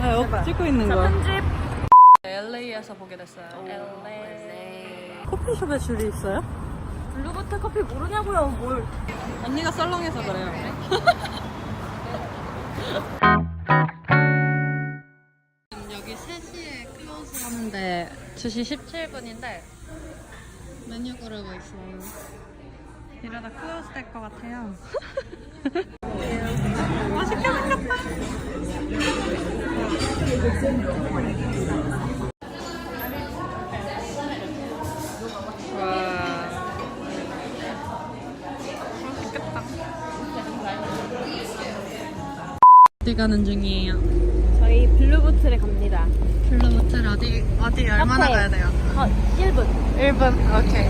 네, 어, 찍고 있는 자, 거야. 편집. LA에서 보게 됐어요. LA. 커피숍에 줄이 있어요? 블루버터 커피 모르냐고요, 뭘. 언니가 썰렁해서 그래요. 여기 3시에 클로즈 하는데 2시 17분인데 메뉴 고르고 있어요. 이러다 클로즈 될 것 같아요. 맛있게 생겼다. 어디 가는 중이에요? 저희 블루보틀에 갑니다. 블루모텔 어디 어디 얼마나 카페. 가야 돼요? 어, 1분. 1분. 오케이.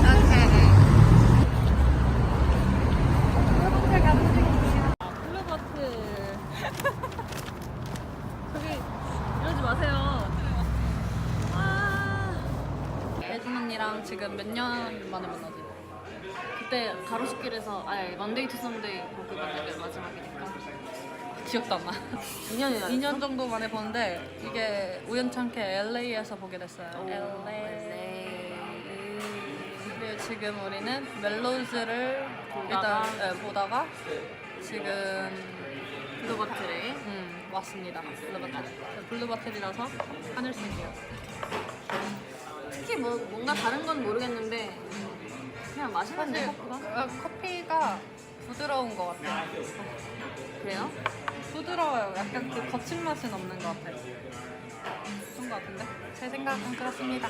오케이. 블루버틀. 저기, 이러지 마세요. 아. 예진 언니랑 지금 몇 년 만에 만나지? 그때 가로수길에서, 아니, 먼데이 투 썸데이 보고 만나게 마지막이니까. 기억도 안 나. 2년이나 2년 정도 만에 보는데 이게 우연찮게 LA에서 보게 됐어요. LA. 그리고 지금 우리는 멜로즈를 보다가. 일단 네, 보다가 지금 블루버틀에. 음, 왔습니다. 블루바텔. 블루바텔이라서 하늘색이요. 뭐, 뭔가 다른 건 모르겠는데, 그냥 맛있는데, 커피가? 어, 커피가 부드러운 것 같아요. 그래요? 부드러워요. 약간 그 거친 맛은 없는 것 같아요. 그런 것 같은데? 제 생각은 그렇습니다.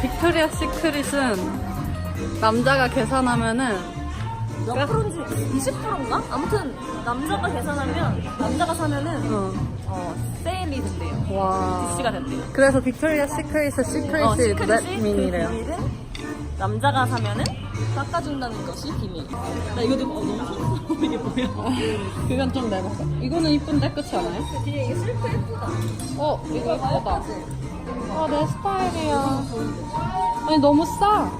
빅토리아 시크릿은 남자가 계산하면은 몇 프로인지 20%인가? 아무튼 남자가 계산하면 남자가 사면은 어. 어 세일이 된대요. 와. DC가 된대요. 그래서 빅토리아 시크릿의 시크릿이 어, 시크릿이. 그 비밀은 남자가 사면은 깎아준다는 것이 비밀. 나 이거 듣고 어, 너무 좋아. 이게 뭐야? 그건 좀 내봤어. 이거는 이쁜데 끝이 않아요? 뒤에 이게 슬프 예쁘다. 어, 이거 예쁘다. 아, 내 스타일이야. 아니, 너무 싸. 자,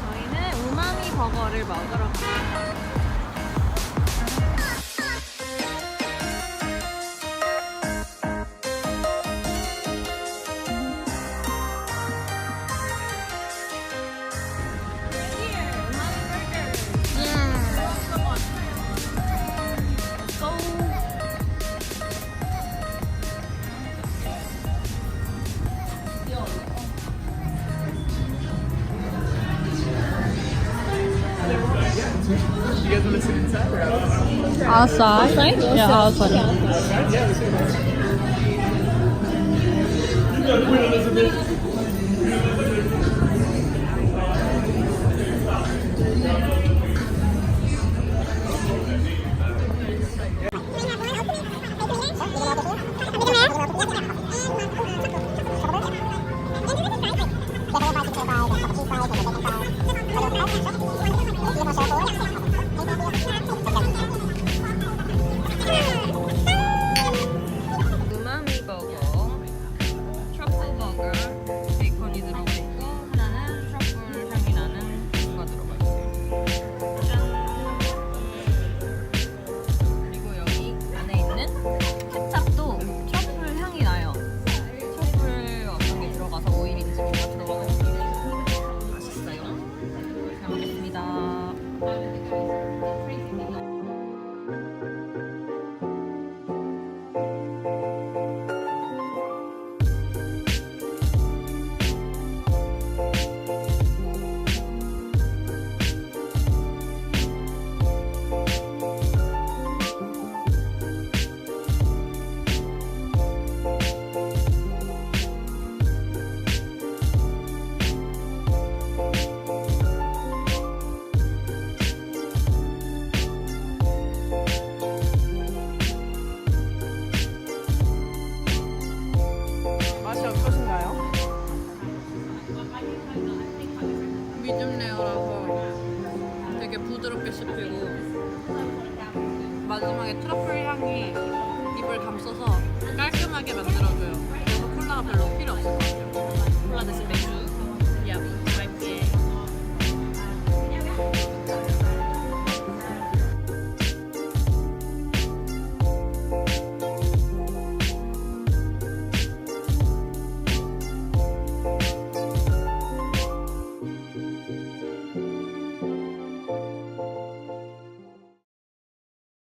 저희는 우마미 버거를 먹으러 갑니다. Outside? Yeah, outside. 미디움 레어라서 되게 부드럽게 씹히고 마지막에 트러플 향이 입을 감싸서 깔끔하게 만들어줘요. 그래서 콜라가 별로 필요 없어요.